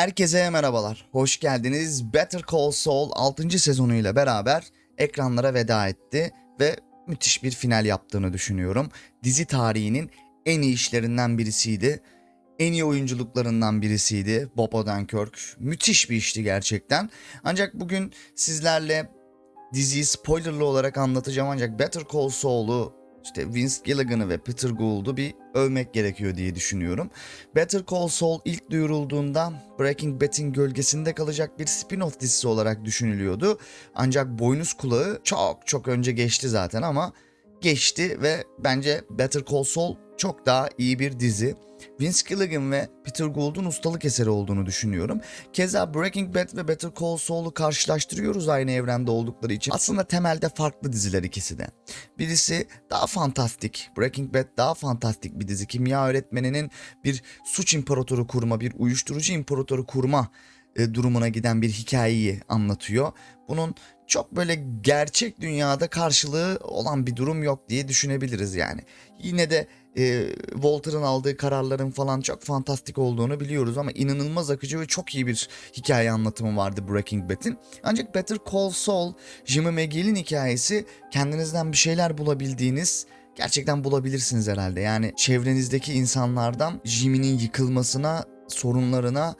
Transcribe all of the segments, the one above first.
Herkese merhabalar. Hoş geldiniz. Better Call Saul 6. sezonuyla beraber ekranlara veda etti ve müthiş bir final yaptığını düşünüyorum. Dizi tarihinin en iyi işlerinden birisiydi. En iyi oyunculuklarından birisiydi Bob Odenkirk. Müthiş bir işti gerçekten. Ancak bugün sizlerle diziyi spoilerlı olarak anlatacağım ancak Better Call Saul'u işte Vince Gilligan'ı ve Peter Gould'u bir övmek gerekiyor diye düşünüyorum. Better Call Saul ilk duyurulduğunda Breaking Bad'in gölgesinde kalacak bir spin-off dizisi olarak düşünülüyordu. Ancak boynuz kulağı çok çok önce geçti zaten ama geçti ve bence Better Call Saul çok daha iyi bir dizi. Vince Gilligan ve Peter Gould'un ustalık eseri olduğunu düşünüyorum. Keza Breaking Bad ve Better Call Saul'u karşılaştırıyoruz aynı evrende oldukları için. Aslında temelde farklı diziler ikisi de. Birisi daha fantastik. Breaking Bad daha fantastik bir dizi. Kimya öğretmeninin bir suç imparatoru kurma, bir uyuşturucu imparatoru kurma e, durumuna giden bir hikayeyi anlatıyor. Bunun çok böyle gerçek dünyada karşılığı olan bir durum yok diye düşünebiliriz yani. Yine de e, Walter'ın aldığı kararların falan çok fantastik olduğunu biliyoruz ama inanılmaz akıcı ve çok iyi bir hikaye anlatımı vardı Breaking Bad'in. Ancak Better Call Saul, Jimmy McGill'in hikayesi kendinizden bir şeyler bulabildiğiniz gerçekten bulabilirsiniz herhalde. Yani çevrenizdeki insanlardan Jimmy'nin yıkılmasına, sorunlarına,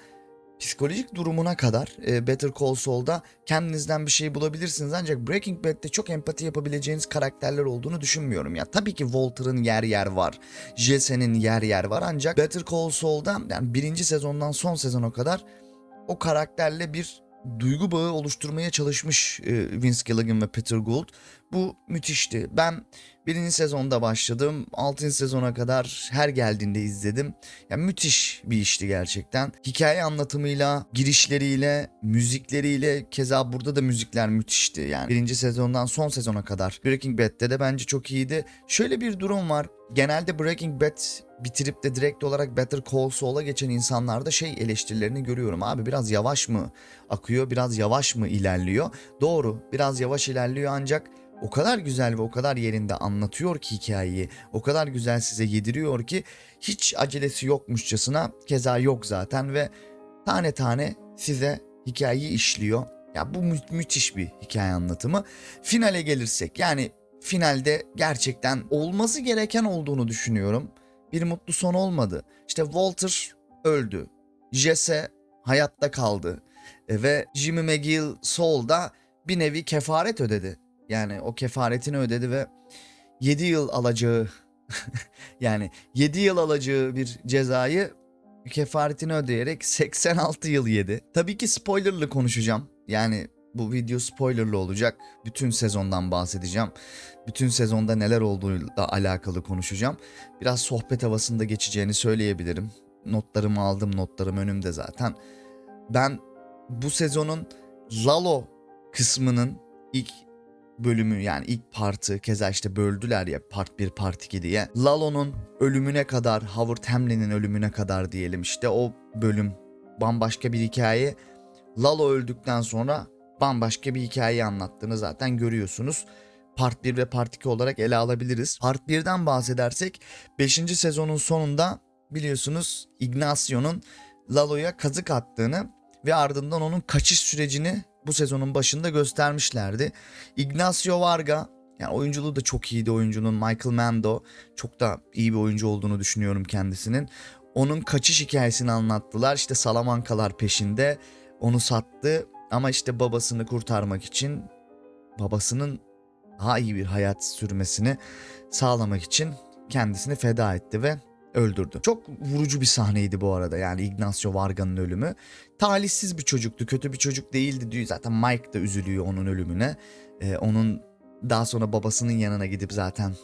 psikolojik durumuna kadar e, Better Call Saul'da kendinizden bir şey bulabilirsiniz. Ancak Breaking Bad'de çok empati yapabileceğiniz karakterler olduğunu düşünmüyorum. Ya tabii ki Walter'ın yer yer var. Jesse'nin yer yer var. Ancak Better Call Saul'da yani birinci sezondan son sezona kadar o karakterle bir duygu bağı oluşturmaya çalışmış e, Vince Gilligan ve Peter Gould. Bu müthişti. Ben birinci sezonda başladım. Altıncı sezona kadar her geldiğinde izledim. Yani müthiş bir işti gerçekten. Hikaye anlatımıyla, girişleriyle, müzikleriyle keza burada da müzikler müthişti. Yani birinci sezondan son sezona kadar. Breaking Bad'de de bence çok iyiydi. Şöyle bir durum var. Genelde Breaking Bad bitirip de direkt olarak Better Call Saul'a geçen insanlarda şey eleştirilerini görüyorum. Abi biraz yavaş mı akıyor, biraz yavaş mı ilerliyor? Doğru, biraz yavaş ilerliyor ancak o kadar güzel ve o kadar yerinde anlatıyor ki hikayeyi. O kadar güzel size yediriyor ki hiç acelesi yokmuşçasına keza yok zaten ve tane tane size hikayeyi işliyor. Ya bu mü- müthiş bir hikaye anlatımı. Finale gelirsek yani finalde gerçekten olması gereken olduğunu düşünüyorum. Bir mutlu son olmadı. İşte Walter öldü. Jesse hayatta kaldı. E, ve Jimmy McGill Saul bir nevi kefaret ödedi. Yani o kefaretini ödedi ve 7 yıl alacağı yani 7 yıl alacağı bir cezayı kefaretini ödeyerek 86 yıl yedi. Tabii ki spoilerlı konuşacağım. Yani bu video spoilerlı olacak. Bütün sezondan bahsedeceğim. Bütün sezonda neler olduğuyla alakalı konuşacağım. Biraz sohbet havasında geçeceğini söyleyebilirim. Notlarımı aldım, notlarım önümde zaten. Ben bu sezonun Lalo kısmının ilk bölümü yani ilk partı keza işte böldüler ya part 1 part 2 diye. Lalo'nun ölümüne kadar Howard Hamlin'in ölümüne kadar diyelim işte o bölüm bambaşka bir hikaye. Lalo öldükten sonra bambaşka bir hikaye anlattığını zaten görüyorsunuz. Part 1 ve Part 2 olarak ele alabiliriz. Part 1'den bahsedersek 5. sezonun sonunda biliyorsunuz Ignacio'nun Lalo'ya kazık attığını ve ardından onun kaçış sürecini bu sezonun başında göstermişlerdi. Ignacio Varga yani oyunculuğu da çok iyiydi oyuncunun. Michael Mando çok da iyi bir oyuncu olduğunu düşünüyorum kendisinin. Onun kaçış hikayesini anlattılar. İşte Salamankalar peşinde onu sattı ama işte babasını kurtarmak için babasının daha iyi bir hayat sürmesini sağlamak için kendisini feda etti ve öldürdü. Çok vurucu bir sahneydi bu arada yani Ignacio Varga'nın ölümü. Talihsiz bir çocuktu, kötü bir çocuk değildi diyor. Zaten Mike da üzülüyor onun ölümüne. Ee, onun daha sonra babasının yanına gidip zaten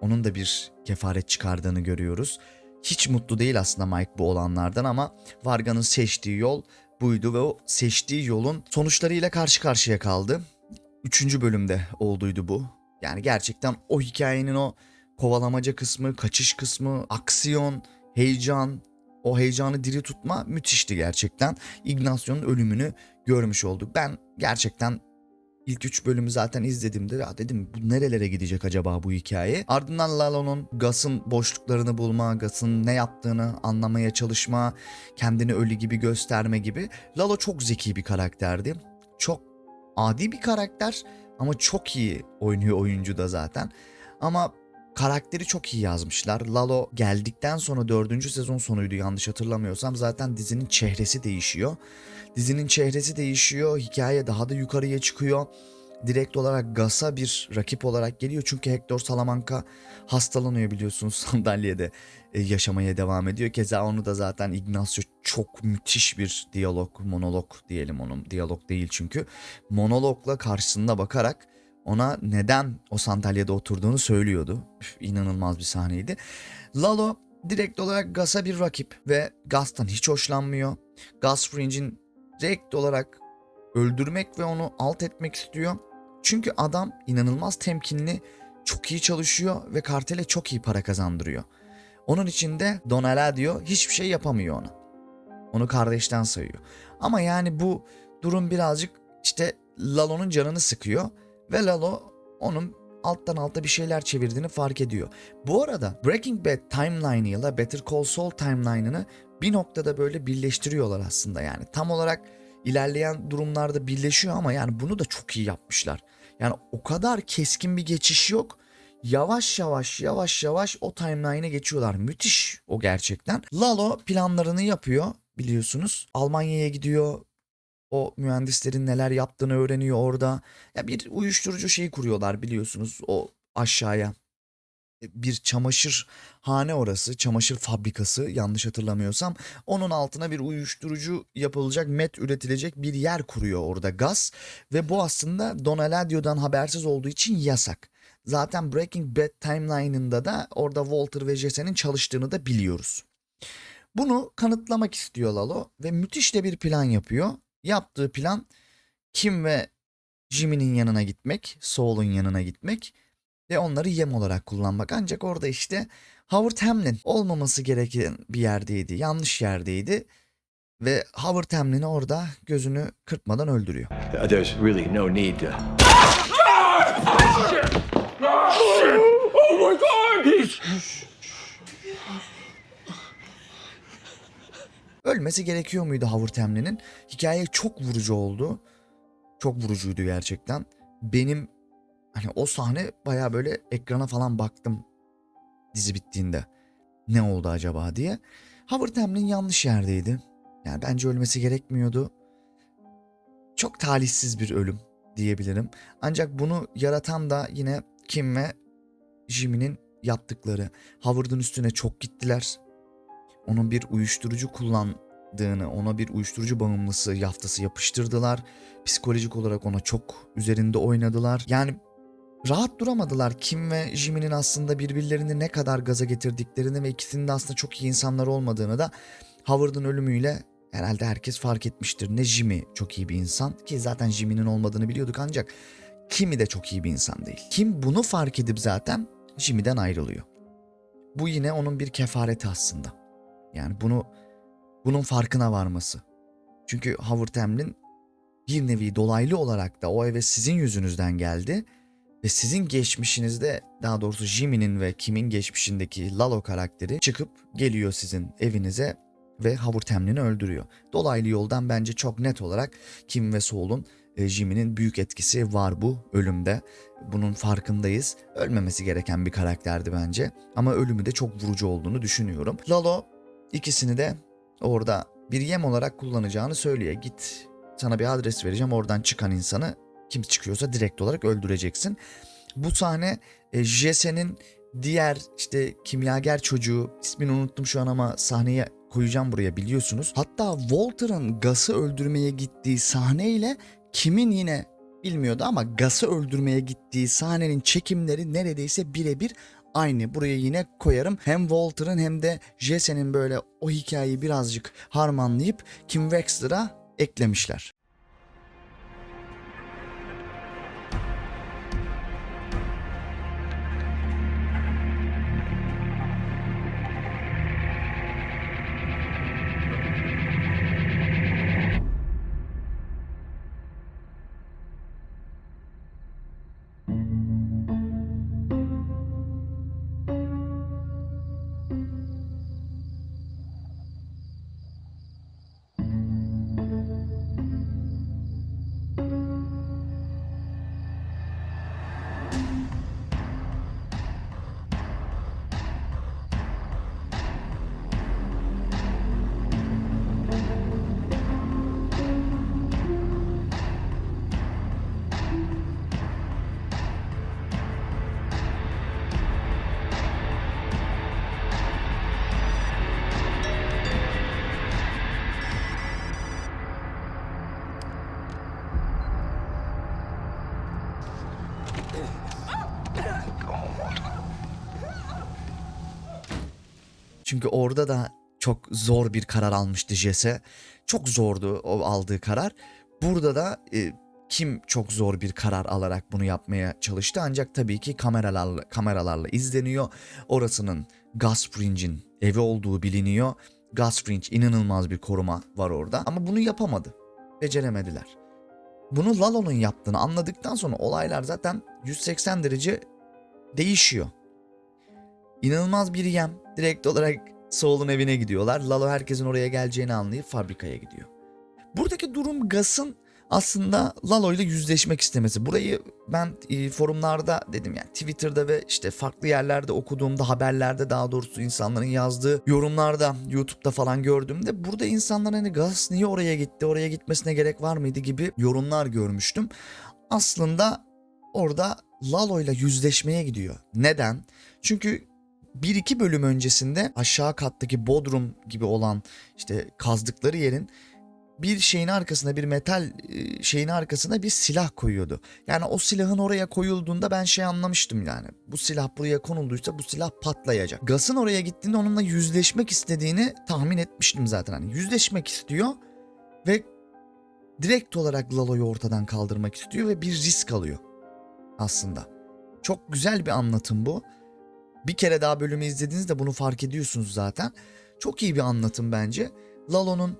onun da bir kefaret çıkardığını görüyoruz. Hiç mutlu değil aslında Mike bu olanlardan ama Varga'nın seçtiği yol buydu ve o seçtiği yolun sonuçlarıyla karşı karşıya kaldı. Üçüncü bölümde olduydu bu. Yani gerçekten o hikayenin o kovalamaca kısmı, kaçış kısmı, aksiyon, heyecan, o heyecanı diri tutma müthişti gerçekten. Ignacio'nun ölümünü görmüş olduk. Ben gerçekten İlk 3 bölümü zaten izlediğimde ya dedim bu nerelere gidecek acaba bu hikaye? Ardından Lalo'nun Gus'ın boşluklarını bulma, Gus'ın ne yaptığını anlamaya çalışma, kendini ölü gibi gösterme gibi. Lalo çok zeki bir karakterdi. Çok adi bir karakter ama çok iyi oynuyor oyuncu da zaten. Ama karakteri çok iyi yazmışlar. Lalo geldikten sonra dördüncü sezon sonuydu yanlış hatırlamıyorsam. Zaten dizinin çehresi değişiyor. Dizinin çehresi değişiyor. Hikaye daha da yukarıya çıkıyor. Direkt olarak Gas'a bir rakip olarak geliyor. Çünkü Hector Salamanca hastalanıyor biliyorsunuz sandalyede e, yaşamaya devam ediyor. Keza onu da zaten Ignacio çok müthiş bir diyalog, monolog diyelim onun. Diyalog değil çünkü. Monologla karşısında bakarak ona neden o sandalyede oturduğunu söylüyordu. Üf, inanılmaz bir sahneydi. Lalo direkt olarak Gas'a bir rakip ve Gas'tan hiç hoşlanmıyor. Gus Fringe'in direkt olarak öldürmek ve onu alt etmek istiyor. Çünkü adam inanılmaz temkinli, çok iyi çalışıyor ve kartele çok iyi para kazandırıyor. Onun için de Don Eladio hiçbir şey yapamıyor ona. Onu kardeşten sayıyor. Ama yani bu durum birazcık işte Lalo'nun canını sıkıyor ve Lalo onun alttan alta bir şeyler çevirdiğini fark ediyor. Bu arada Breaking Bad timeline ile Better Call Saul timeline'ını bir noktada böyle birleştiriyorlar aslında yani. Tam olarak ilerleyen durumlarda birleşiyor ama yani bunu da çok iyi yapmışlar. Yani o kadar keskin bir geçiş yok. Yavaş yavaş yavaş yavaş o timeline'e geçiyorlar. Müthiş o gerçekten. Lalo planlarını yapıyor biliyorsunuz. Almanya'ya gidiyor. O mühendislerin neler yaptığını öğreniyor orada. Ya bir uyuşturucu şeyi kuruyorlar biliyorsunuz o aşağıya. Bir çamaşır hane orası, çamaşır fabrikası yanlış hatırlamıyorsam. Onun altına bir uyuşturucu yapılacak, met üretilecek bir yer kuruyor orada gaz. Ve bu aslında Don Eladio'dan habersiz olduğu için yasak. Zaten Breaking Bad timeline'ında da orada Walter ve Jesse'nin çalıştığını da biliyoruz. Bunu kanıtlamak istiyor Lalo ve müthiş de bir plan yapıyor. Yaptığı plan Kim ve Jimmy'nin yanına gitmek, Saul'un yanına gitmek ve onları yem olarak kullanmak. Ancak orada işte Howard Hamlin olmaması gereken bir yerdeydi, yanlış yerdeydi ve Howard Hamlin'i orada gözünü kırpmadan öldürüyor. There's really no need to. Oh my god! Ölmesi gerekiyor muydu Howard Hamlin'in? Hikaye çok vurucu oldu. Çok vurucuydu gerçekten. Benim hani o sahne baya böyle ekrana falan baktım dizi bittiğinde. Ne oldu acaba diye. Howard Hamlin yanlış yerdeydi. Yani bence ölmesi gerekmiyordu. Çok talihsiz bir ölüm diyebilirim. Ancak bunu yaratan da yine Kim ve Jimmy'nin yaptıkları. Howard'ın üstüne çok gittiler onun bir uyuşturucu kullandığını, ona bir uyuşturucu bağımlısı yaftası yapıştırdılar. Psikolojik olarak ona çok üzerinde oynadılar. Yani rahat duramadılar. Kim ve Jimmy'nin aslında birbirlerini ne kadar gaza getirdiklerini ve ikisinin de aslında çok iyi insanlar olmadığını da Howard'ın ölümüyle herhalde herkes fark etmiştir. Ne Jimmy çok iyi bir insan ki zaten Jimmy'nin olmadığını biliyorduk ancak Kimmy de çok iyi bir insan değil. Kim bunu fark edip zaten Jimmy'den ayrılıyor. Bu yine onun bir kefareti aslında. Yani bunu bunun farkına varması. Çünkü Howard Hamlin bir nevi dolaylı olarak da o eve sizin yüzünüzden geldi ve sizin geçmişinizde daha doğrusu Jimmy'nin ve Kim'in geçmişindeki Lalo karakteri çıkıp geliyor sizin evinize ve Howard Hamlin'i öldürüyor. Dolaylı yoldan bence çok net olarak Kim ve Saul'un e, Jimmy'nin büyük etkisi var bu ölümde. Bunun farkındayız. Ölmemesi gereken bir karakterdi bence. Ama ölümü de çok vurucu olduğunu düşünüyorum. Lalo ikisini de orada bir yem olarak kullanacağını söylüyor. Git sana bir adres vereceğim oradan çıkan insanı kim çıkıyorsa direkt olarak öldüreceksin. Bu sahne e, Jesse'nin diğer işte kimyager çocuğu ismini unuttum şu an ama sahneye koyacağım buraya biliyorsunuz. Hatta Walter'ın Gus'ı öldürmeye gittiği sahneyle kimin yine bilmiyordu ama Gus'ı öldürmeye gittiği sahnenin çekimleri neredeyse birebir aynı. Buraya yine koyarım. Hem Walter'ın hem de Jesse'nin böyle o hikayeyi birazcık harmanlayıp Kim Wexler'a eklemişler. Çünkü orada da çok zor bir karar almıştı Jesse. Çok zordu o aldığı karar. Burada da e, kim çok zor bir karar alarak bunu yapmaya çalıştı ancak tabii ki kameralarla kameralarla izleniyor. Orasının Gus evi olduğu biliniyor. Gus inanılmaz bir koruma var orada ama bunu yapamadı. Beceremediler. Bunu Lalo'nun yaptığını anladıktan sonra olaylar zaten 180 derece değişiyor. İnanılmaz bir yem. Direkt olarak Saul'un evine gidiyorlar. Lalo herkesin oraya geleceğini anlayıp fabrikaya gidiyor. Buradaki durum Gus'ın aslında Lalo ile yüzleşmek istemesi. Burayı ben e, forumlarda dedim yani Twitter'da ve işte farklı yerlerde okuduğumda haberlerde daha doğrusu insanların yazdığı yorumlarda YouTube'da falan gördüğümde burada insanlar hani Gus niye oraya gitti oraya gitmesine gerek var mıydı gibi yorumlar görmüştüm. Aslında orada Lalo ile yüzleşmeye gidiyor. Neden? Çünkü bir iki bölüm öncesinde aşağı kattaki bodrum gibi olan işte kazdıkları yerin bir şeyin arkasına bir metal e, şeyin arkasına bir silah koyuyordu. Yani o silahın oraya koyulduğunda ben şey anlamıştım yani. Bu silah buraya konulduysa bu silah patlayacak. Gas'ın oraya gittiğinde onunla yüzleşmek istediğini tahmin etmiştim zaten. Hani yüzleşmek istiyor ve direkt olarak Lalo'yu ortadan kaldırmak istiyor ve bir risk alıyor aslında. Çok güzel bir anlatım bu. Bir kere daha bölümü izlediğinizde bunu fark ediyorsunuz zaten. Çok iyi bir anlatım bence. Lalo'nun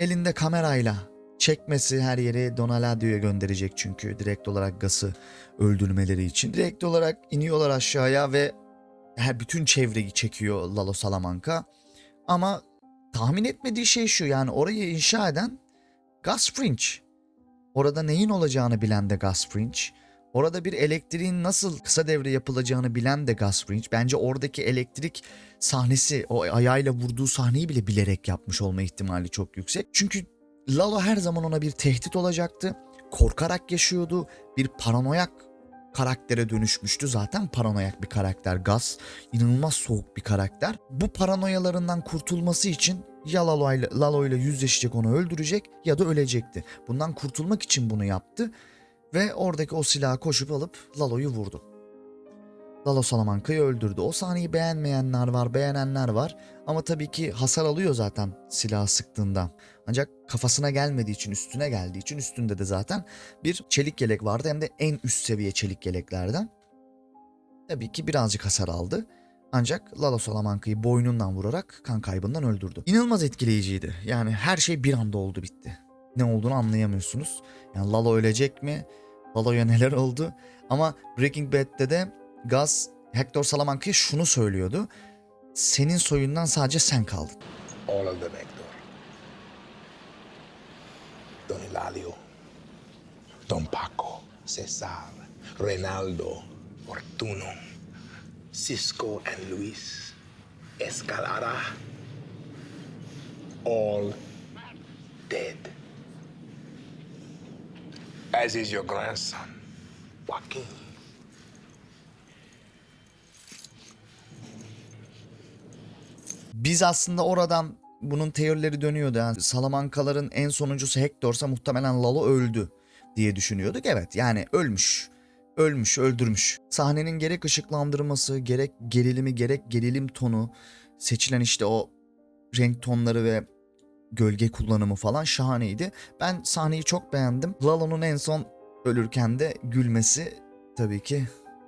elinde kamerayla çekmesi her yeri Donaladio'ya gönderecek çünkü direkt olarak Gas'ı öldürmeleri için. Direkt olarak iniyorlar aşağıya ve her bütün çevreyi çekiyor Lalo Salamanca. Ama tahmin etmediği şey şu yani orayı inşa eden Gus Fringe. Orada neyin olacağını bilen de Gus Fringe. Orada bir elektriğin nasıl kısa devre yapılacağını bilen de Gus Fringe. Bence oradaki elektrik sahnesi, o ayağıyla vurduğu sahneyi bile bilerek yapmış olma ihtimali çok yüksek. Çünkü Lalo her zaman ona bir tehdit olacaktı. Korkarak yaşıyordu. Bir paranoyak karaktere dönüşmüştü. Zaten paranoyak bir karakter Gus. İnanılmaz soğuk bir karakter. Bu paranoyalarından kurtulması için ya Lalo ile, Lalo ile yüzleşecek onu öldürecek ya da ölecekti. Bundan kurtulmak için bunu yaptı ve oradaki o silahı koşup alıp Lalo'yu vurdu. Lalo Salamanca'yı öldürdü. O sahneyi beğenmeyenler var, beğenenler var. Ama tabii ki hasar alıyor zaten silahı sıktığında. Ancak kafasına gelmediği için, üstüne geldiği için üstünde de zaten bir çelik yelek vardı. Hem de en üst seviye çelik yeleklerden. Tabii ki birazcık hasar aldı. Ancak Lalo Salamanca'yı boynundan vurarak kan kaybından öldürdü. İnanılmaz etkileyiciydi. Yani her şey bir anda oldu bitti. Ne olduğunu anlayamıyorsunuz. Yani Lalo ölecek mi? Lalo'ya neler oldu? Ama Breaking Bad'de de Gus Hector Salamanca'ya şunu söylüyordu. Senin soyundan sadece sen kaldın. all of them, Hector. Don Eladio, Don Paco, Cesar, Renaldo, Fortuno, Cisco and Luis, Escalada, all dead. As is your grandson, Joaquin. Biz aslında oradan bunun teorileri dönüyordu. Yani Salamankaların en sonuncusu Hector'sa muhtemelen Lalo öldü diye düşünüyorduk. Evet yani ölmüş. Ölmüş, öldürmüş. Sahnenin gerek ışıklandırması, gerek gerilimi, gerek gerilim tonu, seçilen işte o renk tonları ve gölge kullanımı falan şahaneydi. Ben sahneyi çok beğendim. Lalo'nun en son ölürken de gülmesi tabii ki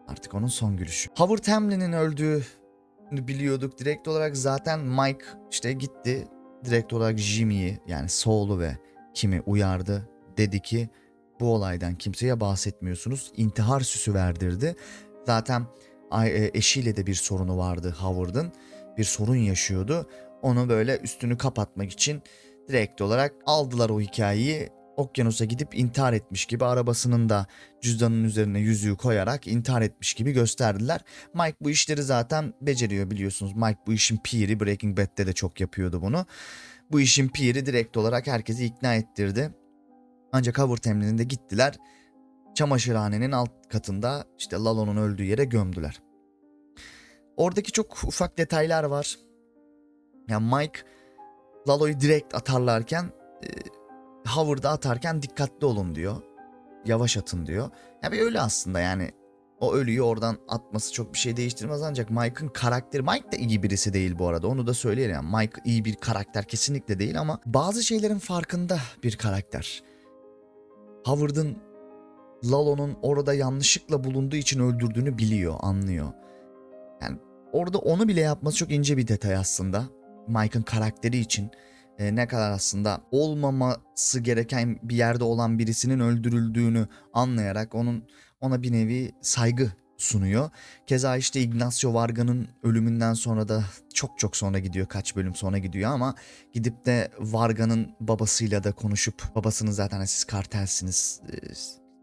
artık onun son gülüşü. Howard Hamlin'in öldüğü biliyorduk. Direkt olarak zaten Mike işte gitti. Direkt olarak Jimmy'yi yani Saul'u ve kimi uyardı. Dedi ki bu olaydan kimseye bahsetmiyorsunuz. İntihar süsü verdirdi. Zaten e, eşiyle de bir sorunu vardı Howard'ın. Bir sorun yaşıyordu. Onu böyle üstünü kapatmak için direkt olarak aldılar o hikayeyi. Okyanusa gidip intihar etmiş gibi arabasının da cüzdanın üzerine yüzüğü koyarak intihar etmiş gibi gösterdiler. Mike bu işleri zaten beceriyor biliyorsunuz. Mike bu işin piri Breaking Bad'de de çok yapıyordu bunu. Bu işin piri direkt olarak herkesi ikna ettirdi. Ancak Howard Hamlin'in de gittiler. Çamaşırhanenin alt katında işte Lalo'nun öldüğü yere gömdüler. Oradaki çok ufak detaylar var. Yani Mike Lalo'yu direkt atarlarken e, Howard'a atarken dikkatli olun diyor. Yavaş atın diyor. Ya bir öyle aslında yani O ölüyü oradan atması çok bir şey değiştirmez ancak Mike'ın karakteri Mike de iyi birisi değil bu arada onu da söyleyelim. Yani Mike iyi bir karakter kesinlikle değil ama bazı şeylerin farkında bir karakter. Howard'ın Lalo'nun orada yanlışlıkla bulunduğu için öldürdüğünü biliyor, anlıyor. Yani orada onu bile yapması çok ince bir detay aslında. Mike'ın karakteri için e, ne kadar aslında olmaması gereken bir yerde olan birisinin öldürüldüğünü anlayarak onun ona bir nevi saygı sunuyor. Keza işte Ignacio Varga'nın ölümünden sonra da çok çok sonra gidiyor kaç bölüm sonra gidiyor ama gidip de Varga'nın babasıyla da konuşup babasının zaten siz kartelsiniz e,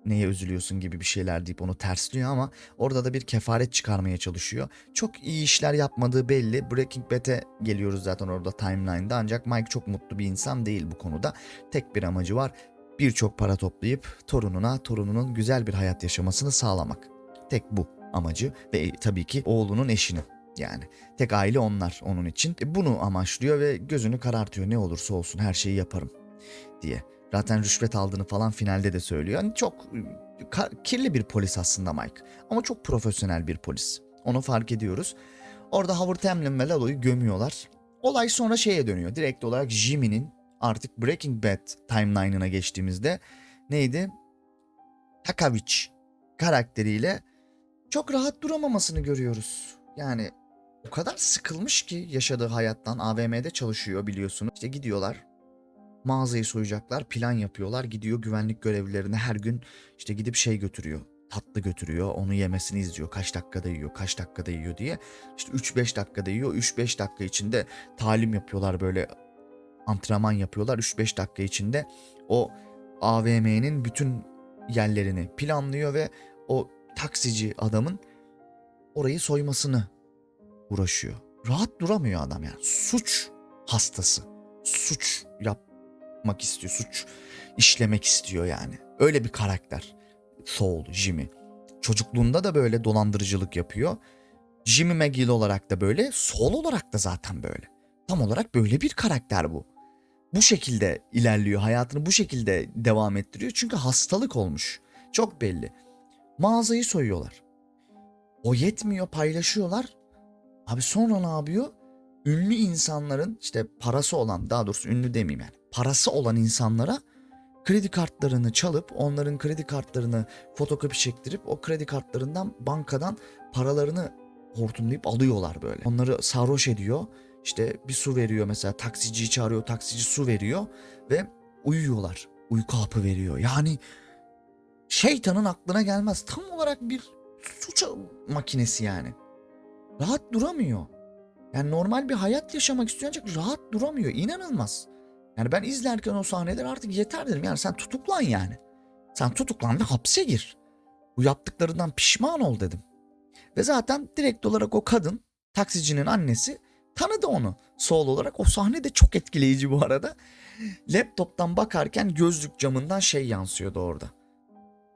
neye üzülüyorsun gibi bir şeyler deyip onu tersliyor ama orada da bir kefaret çıkarmaya çalışıyor. Çok iyi işler yapmadığı belli. Breaking Bad'e geliyoruz zaten orada timeline'da ancak Mike çok mutlu bir insan değil bu konuda. Tek bir amacı var. Birçok para toplayıp torununa, torununun güzel bir hayat yaşamasını sağlamak. Tek bu amacı ve e, tabii ki oğlunun eşini. Yani tek aile onlar onun için. E, bunu amaçlıyor ve gözünü karartıyor ne olursa olsun her şeyi yaparım diye. Zaten rüşvet aldığını falan finalde de söylüyor. Yani çok kirli bir polis aslında Mike. Ama çok profesyonel bir polis. Onu fark ediyoruz. Orada Howard Hamlin ve Lalo'yu gömüyorlar. Olay sonra şeye dönüyor. Direkt olarak Jimmy'nin artık Breaking Bad timeline'ına geçtiğimizde neydi? Takavich karakteriyle çok rahat duramamasını görüyoruz. Yani o kadar sıkılmış ki yaşadığı hayattan AVM'de çalışıyor biliyorsunuz. İşte gidiyorlar mağazayı soyacaklar plan yapıyorlar gidiyor güvenlik görevlilerine her gün işte gidip şey götürüyor tatlı götürüyor onu yemesini izliyor kaç dakikada yiyor kaç dakikada yiyor diye işte 3-5 dakikada yiyor 3-5 dakika içinde talim yapıyorlar böyle antrenman yapıyorlar 3-5 dakika içinde o AVM'nin bütün yerlerini planlıyor ve o taksici adamın orayı soymasını uğraşıyor. Rahat duramıyor adam yani. Suç hastası. Suç yapmak istiyor. Suç işlemek istiyor yani. Öyle bir karakter. Soul, Jimmy. Çocukluğunda da böyle dolandırıcılık yapıyor. Jimmy McGill olarak da böyle, Soul olarak da zaten böyle. Tam olarak böyle bir karakter bu. Bu şekilde ilerliyor, hayatını bu şekilde devam ettiriyor. Çünkü hastalık olmuş. Çok belli. Mağazayı soyuyorlar. O yetmiyor, paylaşıyorlar. Abi sonra ne yapıyor? Ünlü insanların işte parası olan daha doğrusu ünlü demeyeyim yani parası olan insanlara kredi kartlarını çalıp onların kredi kartlarını fotokopi çektirip o kredi kartlarından bankadan paralarını hortumlayıp alıyorlar böyle. Onları sarhoş ediyor. İşte bir su veriyor mesela taksiciyi çağırıyor taksici su veriyor ve uyuyorlar. Uyku hapı veriyor. Yani şeytanın aklına gelmez. Tam olarak bir suç makinesi yani. Rahat duramıyor. Yani normal bir hayat yaşamak istiyor ancak rahat duramıyor. İnanılmaz. Yani ben izlerken o sahneler artık yeter dedim. Yani sen tutuklan yani. Sen tutuklan ve hapse gir. Bu yaptıklarından pişman ol dedim. Ve zaten direkt olarak o kadın taksicinin annesi tanıdı onu. Sol olarak o sahne de çok etkileyici bu arada. Laptoptan bakarken gözlük camından şey yansıyordu orada.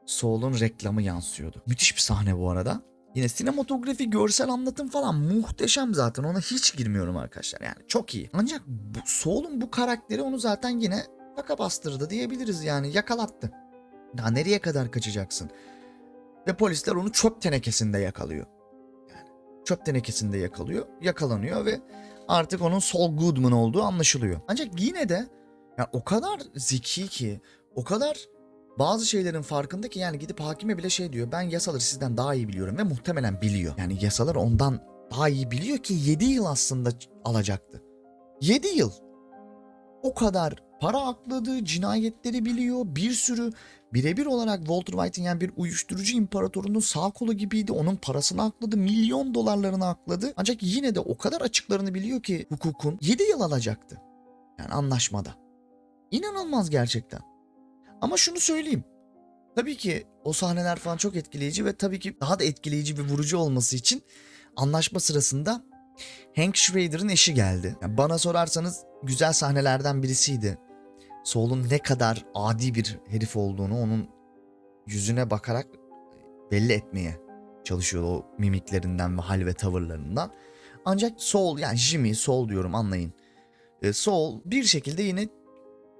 Soul'un reklamı yansıyordu. Müthiş bir sahne bu arada. Yine sinematografi, görsel anlatım falan muhteşem zaten. Ona hiç girmiyorum arkadaşlar. Yani çok iyi. Ancak bu, Soul'un bu karakteri onu zaten yine faka bastırdı diyebiliriz yani. Yakalattı. Daha nereye kadar kaçacaksın? Ve polisler onu çöp tenekesinde yakalıyor. Yani çöp tenekesinde yakalıyor, yakalanıyor ve artık onun Saul Goodman olduğu anlaşılıyor. Ancak yine de yani o kadar zeki ki, o kadar bazı şeylerin farkında ki yani gidip hakime bile şey diyor. Ben yasaları sizden daha iyi biliyorum ve muhtemelen biliyor. Yani yasalar ondan daha iyi biliyor ki 7 yıl aslında alacaktı. 7 yıl. O kadar para akladı, cinayetleri biliyor, bir sürü birebir olarak Walter White'in yani bir uyuşturucu imparatorunun sağ kolu gibiydi. Onun parasını akladı, milyon dolarlarını akladı. Ancak yine de o kadar açıklarını biliyor ki hukukun 7 yıl alacaktı. Yani anlaşmada. İnanılmaz gerçekten. Ama şunu söyleyeyim. Tabii ki o sahneler falan çok etkileyici ve tabii ki daha da etkileyici ve vurucu olması için anlaşma sırasında Hank Schrader'ın eşi geldi. Yani bana sorarsanız güzel sahnelerden birisiydi. Saul'un ne kadar adi bir herif olduğunu onun yüzüne bakarak belli etmeye çalışıyordu o mimiklerinden ve hal ve tavırlarından. Ancak Saul yani Jimmy Saul diyorum anlayın. Ee, Saul bir şekilde yine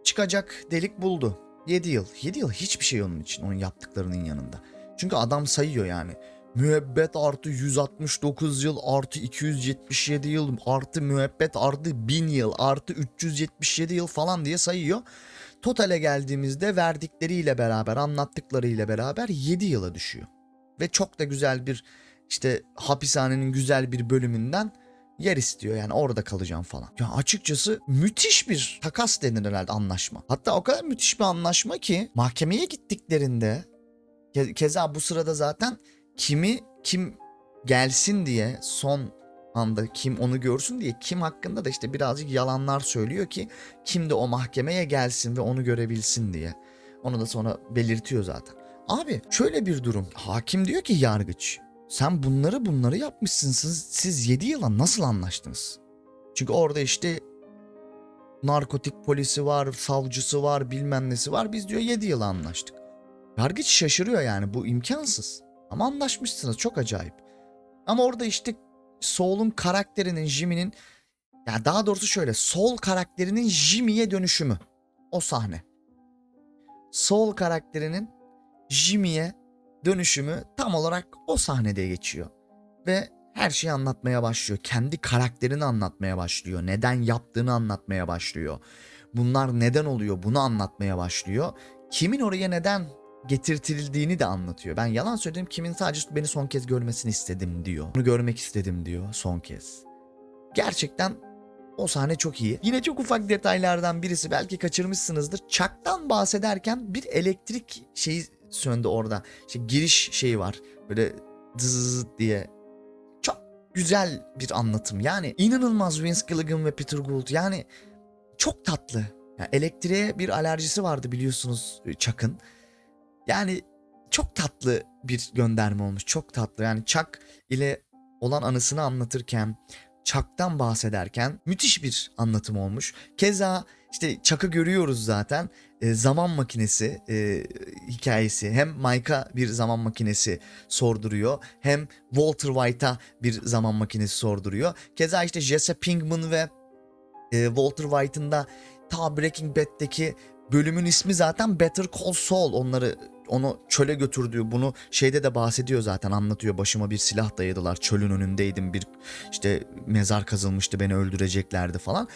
çıkacak delik buldu. 7 yıl. 7 yıl hiçbir şey onun için onun yaptıklarının yanında. Çünkü adam sayıyor yani. müebbet artı 169 yıl artı 277 yıl artı müebbet artı 1000 yıl artı 377 yıl falan diye sayıyor. Totale geldiğimizde verdikleriyle beraber anlattıklarıyla beraber 7 yıla düşüyor. Ve çok da güzel bir işte hapishanenin güzel bir bölümünden yer istiyor yani orada kalacağım falan. Ya açıkçası müthiş bir takas denir herhalde anlaşma. Hatta o kadar müthiş bir anlaşma ki mahkemeye gittiklerinde ke- keza bu sırada zaten kimi kim gelsin diye son anda kim onu görsün diye kim hakkında da işte birazcık yalanlar söylüyor ki kim de o mahkemeye gelsin ve onu görebilsin diye. Onu da sonra belirtiyor zaten. Abi şöyle bir durum. Hakim diyor ki yargıç sen bunları bunları yapmışsınız. Siz 7 yıla nasıl anlaştınız? Çünkü orada işte narkotik polisi var, savcısı var, bilmem nesi var. Biz diyor 7 yıla anlaştık. Yargıç şaşırıyor yani bu imkansız. Ama anlaşmışsınız çok acayip. Ama orada işte Saul'un karakterinin Jimmy'nin ya daha doğrusu şöyle Saul karakterinin Jimmy'ye dönüşümü. O sahne. Saul karakterinin Jimmy'ye dönüşümü tam olarak o sahnede geçiyor. Ve her şeyi anlatmaya başlıyor. Kendi karakterini anlatmaya başlıyor. Neden yaptığını anlatmaya başlıyor. Bunlar neden oluyor bunu anlatmaya başlıyor. Kimin oraya neden getirtildiğini de anlatıyor. Ben yalan söyledim kimin sadece beni son kez görmesini istedim diyor. Bunu görmek istedim diyor son kez. Gerçekten o sahne çok iyi. Yine çok ufak detaylardan birisi belki kaçırmışsınızdır. Chuck'tan bahsederken bir elektrik şeyi söndü orada. İşte giriş şeyi var. Böyle zzz diye. Çok güzel bir anlatım. Yani inanılmaz Vince Gilligan ve Peter Gould. Yani çok tatlı. Yani elektriğe bir alerjisi vardı biliyorsunuz Chuck'ın. Yani çok tatlı bir gönderme olmuş. Çok tatlı. Yani Chuck ile olan anısını anlatırken, Chuck'tan bahsederken müthiş bir anlatım olmuş. Keza işte Chuck'ı görüyoruz zaten. E, zaman makinesi e, hikayesi. Hem Mike'a bir zaman makinesi sorduruyor. Hem Walter White'a bir zaman makinesi sorduruyor. Keza işte Jesse Pinkman ve e, Walter White'ın da ta Breaking Bad'deki bölümün ismi zaten Better Call Saul. Onları onu çöle götürdüğü bunu şeyde de bahsediyor zaten anlatıyor. Başıma bir silah dayadılar. Çölün önündeydim. Bir işte mezar kazılmıştı. Beni öldüreceklerdi falan.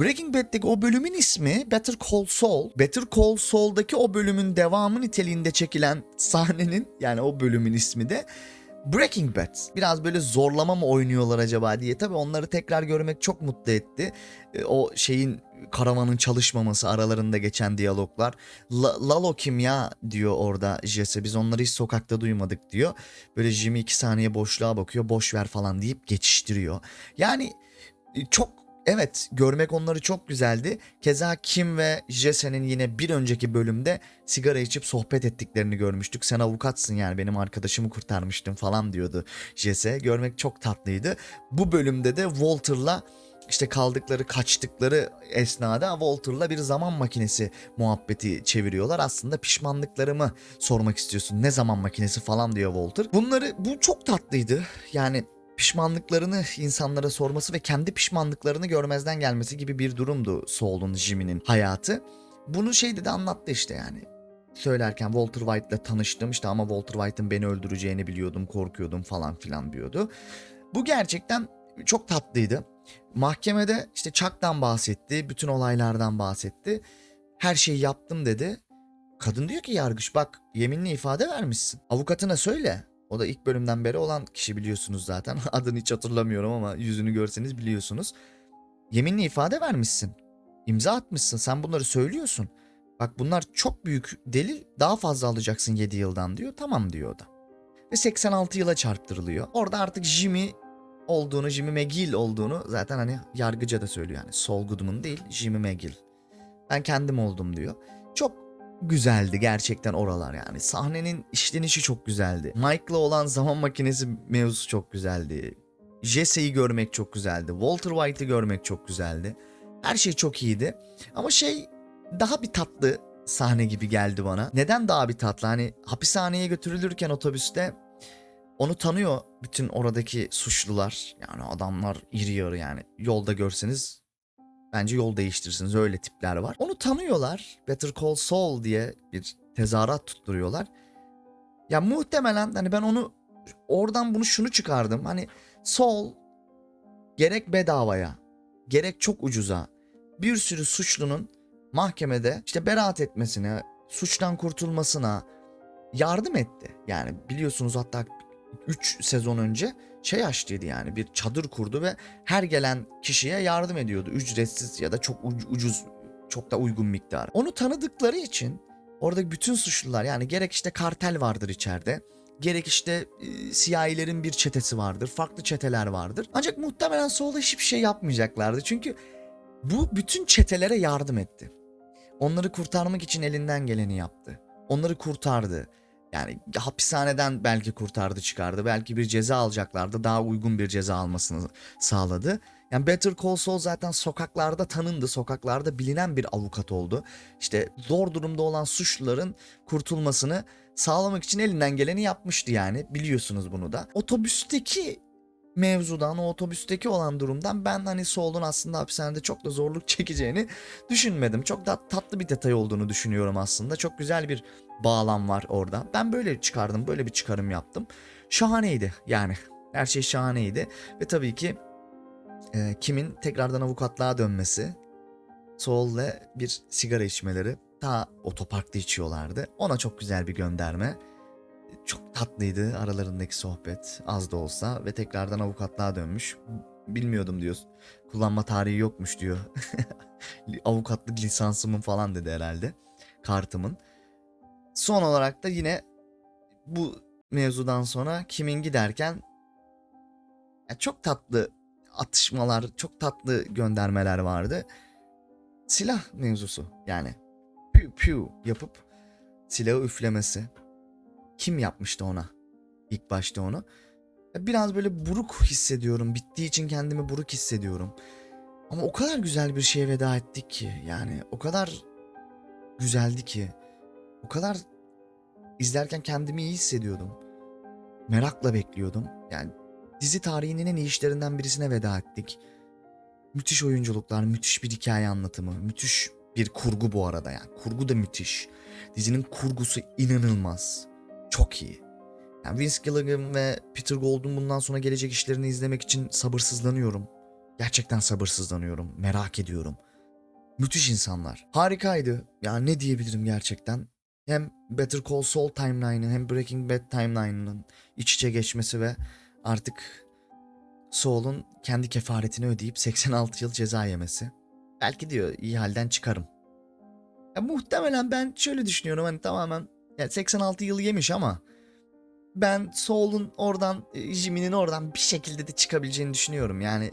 Breaking Bad'deki o bölümün ismi Better Call Saul. Better Call Saul'daki o bölümün devamı niteliğinde çekilen sahnenin yani o bölümün ismi de Breaking Bad. Biraz böyle zorlama mı oynuyorlar acaba diye. Tabii onları tekrar görmek çok mutlu etti. E, O şeyin karavanın çalışmaması aralarında geçen diyaloglar. La- Lalo kim ya diyor orada Jesse. Biz onları hiç sokakta duymadık diyor. Böyle Jimmy iki saniye boşluğa bakıyor. Boş ver falan deyip geçiştiriyor. Yani e, çok Evet görmek onları çok güzeldi. Keza Kim ve Jesse'nin yine bir önceki bölümde sigara içip sohbet ettiklerini görmüştük. Sen avukatsın yani benim arkadaşımı kurtarmıştın falan diyordu Jesse. Görmek çok tatlıydı. Bu bölümde de Walter'la işte kaldıkları kaçtıkları esnada Walter'la bir zaman makinesi muhabbeti çeviriyorlar. Aslında pişmanlıklarımı sormak istiyorsun. Ne zaman makinesi falan diyor Walter. Bunları bu çok tatlıydı. Yani pişmanlıklarını insanlara sorması ve kendi pişmanlıklarını görmezden gelmesi gibi bir durumdu Saul'un Jimmy'nin hayatı. Bunu şeyde de anlattı işte yani. Söylerken Walter White'la tanıştım işte ama Walter White'ın beni öldüreceğini biliyordum, korkuyordum falan filan diyordu. Bu gerçekten çok tatlıydı. Mahkemede işte Chuck'tan bahsetti, bütün olaylardan bahsetti. Her şeyi yaptım dedi. Kadın diyor ki yargıç bak yeminli ifade vermişsin. Avukatına söyle. O da ilk bölümden beri olan kişi biliyorsunuz zaten. Adını hiç hatırlamıyorum ama yüzünü görseniz biliyorsunuz. Yeminli ifade vermişsin. İmza atmışsın. Sen bunları söylüyorsun. Bak bunlar çok büyük delil. Daha fazla alacaksın 7 yıldan diyor. Tamam diyor o da. Ve 86 yıla çarptırılıyor. Orada artık Jimmy olduğunu, Jimmy McGill olduğunu zaten hani yargıca da söylüyor. Yani Saul Goodman değil, Jimmy McGill. Ben kendim oldum diyor. Güzeldi gerçekten oralar yani. Sahnenin işlenişi çok güzeldi. Mike'la olan zaman makinesi mevzusu çok güzeldi. Jesse'yi görmek çok güzeldi. Walter White'ı görmek çok güzeldi. Her şey çok iyiydi. Ama şey daha bir tatlı sahne gibi geldi bana. Neden daha bir tatlı? Hani hapishaneye götürülürken otobüste onu tanıyor bütün oradaki suçlular. Yani adamlar iri yarı yani. Yolda görseniz bence yol değiştirirsiniz. Öyle tipler var. Onu tanıyorlar. Better Call Saul diye bir tezahürat tutturuyorlar. Ya muhtemelen hani ben onu oradan bunu şunu çıkardım. Hani Saul gerek bedavaya gerek çok ucuza bir sürü suçlunun mahkemede işte beraat etmesine, suçtan kurtulmasına yardım etti. Yani biliyorsunuz hatta 3 sezon önce şey açtıydı yani bir çadır kurdu ve her gelen kişiye yardım ediyordu. Ücretsiz ya da çok uc- ucuz, çok da uygun miktar. Onu tanıdıkları için oradaki bütün suçlular yani gerek işte kartel vardır içeride. Gerek işte e, siyahilerin bir çetesi vardır. Farklı çeteler vardır. Ancak muhtemelen solda hiçbir şey yapmayacaklardı. Çünkü bu bütün çetelere yardım etti. Onları kurtarmak için elinden geleni yaptı. Onları kurtardı. Yani hapishaneden belki kurtardı çıkardı. Belki bir ceza alacaklardı. Daha uygun bir ceza almasını sağladı. Yani Better Call Saul zaten sokaklarda tanındı. Sokaklarda bilinen bir avukat oldu. İşte zor durumda olan suçluların kurtulmasını sağlamak için elinden geleni yapmıştı yani. Biliyorsunuz bunu da. Otobüsteki mevzudan, o otobüsteki olan durumdan ben hani Saul'un aslında hapishanede çok da zorluk çekeceğini düşünmedim. Çok da tatlı bir detay olduğunu düşünüyorum aslında. Çok güzel bir bağlam var orada. Ben böyle çıkardım, böyle bir çıkarım yaptım. Şahaneydi yani. Her şey şahaneydi. Ve tabii ki e, Kim'in tekrardan avukatlığa dönmesi, Saul'le bir sigara içmeleri ta otoparkta içiyorlardı. Ona çok güzel bir gönderme. Çok tatlıydı aralarındaki sohbet az da olsa ve tekrardan avukatlığa dönmüş. Bilmiyordum diyor. Kullanma tarihi yokmuş diyor. Avukatlık lisansımın falan dedi herhalde. Kartımın. Son olarak da yine bu mevzudan sonra kimin giderken ya çok tatlı atışmalar, çok tatlı göndermeler vardı. Silah mevzusu yani. Piu piu yapıp silahı üflemesi. Kim yapmıştı ona? İlk başta onu. Biraz böyle buruk hissediyorum. Bittiği için kendimi buruk hissediyorum. Ama o kadar güzel bir şeye veda ettik ki. Yani o kadar güzeldi ki. O kadar izlerken kendimi iyi hissediyordum. Merakla bekliyordum. Yani dizi tarihinin en iyi işlerinden birisine veda ettik. Müthiş oyunculuklar, müthiş bir hikaye anlatımı, müthiş bir kurgu bu arada yani. Kurgu da müthiş. Dizinin kurgusu inanılmaz. Çok iyi. Yani Vince Gilligan ve Peter Gold'un bundan sonra gelecek işlerini izlemek için sabırsızlanıyorum. Gerçekten sabırsızlanıyorum. Merak ediyorum. Müthiş insanlar. Harikaydı. Ya ne diyebilirim gerçekten. Hem Better Call Saul timeline'ı hem Breaking Bad timeline'ının iç içe geçmesi ve artık Saul'un kendi kefaretini ödeyip 86 yıl ceza yemesi. Belki diyor iyi halden çıkarım. Ya muhtemelen ben şöyle düşünüyorum hani tamamen yani 86 yıl yemiş ama ben Saul'un oradan e, Jimmy'nin oradan bir şekilde de çıkabileceğini düşünüyorum. Yani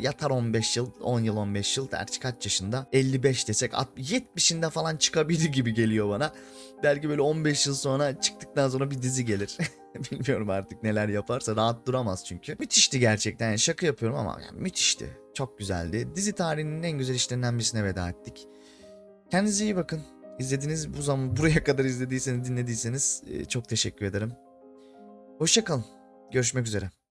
yatar 15 yıl, 10 yıl 15 yıl derçi kaç yaşında? 55 desek alt- 70'inde falan çıkabilir gibi geliyor bana. Belki böyle 15 yıl sonra çıktıktan sonra bir dizi gelir. Bilmiyorum artık neler yaparsa rahat duramaz çünkü. Müthişti gerçekten yani şaka yapıyorum ama yani müthişti. Çok güzeldi. Dizi tarihinin en güzel işlerinden birisine veda ettik. Kendinize iyi bakın. İzlediğiniz bu zaman buraya kadar izlediyseniz dinlediyseniz e, çok teşekkür ederim. Hoşçakalın. Görüşmek üzere.